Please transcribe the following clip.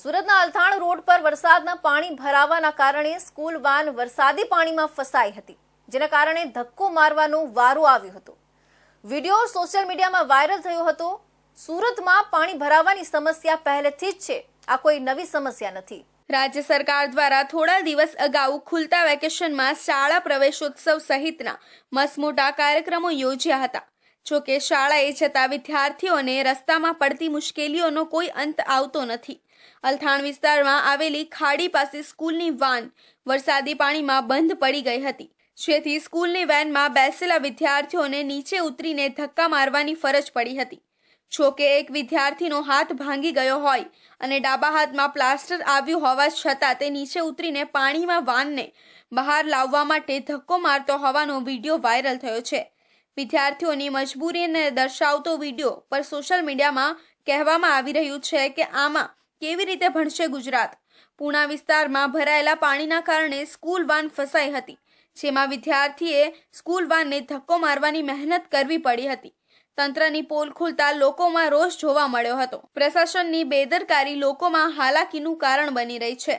સુરતના અલથાણ રોડ પર વરસાદના પાણી ભરાવાના કારણે સ્કૂલ વાન વરસાદી પાણીમાં ફસાઈ હતી, જેના કારણે ધક્કો મારવાનો વારો આવ્યો હતો. વીડિયો સોશિયલ મીડિયામાં વાયરલ થયો હતો, સુરતમાં પાણી ભરાવાની સમસ્યા પહેલેથી જ છે, આ કોઈ નવી સમસ્યા નથી. રાજ્ય સરકાર દ્વારા થોડા દિવસ અગાઉ ખુલતા વેકેશનમાં શાળા પ્રવેશોત્સવ સહિતના મસમોટા કાર્યક્રમો યોજ્યા હતા. જોકે શાળાએ જતા વિદ્યાર્થીઓને રસ્તામાં પડતી મુશ્કેલીઓનો કોઈ અંત આવતો નથી. અલથાણ વિસ્તારમાં આવેલી ખાડી પાસે સ્કૂલની વાન વરસાદી પાણીમાં બંધ પડી ગઈ હતી. જેથી સ્કૂલની વેનમાં બેસેલા વિદ્યાર્થીઓને નીચે ઉતરીને ધક્કા મારવાની ફરજ પડી હતી. જોકે એક વિદ્યાર્થીનો હાથ ભાંગી ગયો હોય અને ડાબા હાથમાં પ્લાસ્ટર આવ્યું હોવા છતાં તે નીચે ઉતરીને પાણીમાં વાનને બહાર લાવવા માટે ધક્કો મારતો હોવાનો વીડિયો વાયરલ થયો છે. વિદ્યાર્થીઓની મજબૂરીને દર્શાવતો વીડિયો પર સોશિયલ મીડિયામાં કહેવામાં આવી રહ્યું છે કે આમાં કેવી રીતે ભણશે ગુજરાત? પૂણા વિસ્તારમાં ભરાયેલા પાણીના કારણે સ્કૂલ વાન ફસાઈ હતી, જેમાં વિદ્યાર્થીએ સ્કૂલ વાનને ધક્કો મારવાની મહેનત કરવી પડી હતી. તંત્રની પોલ ખુલતા લોકોમાં રોષ જોવા મળ્યો હતો. પ્રશાસનની બેદરકારી લોકોમાં હાલાકીનું કારણ બની રહી છે.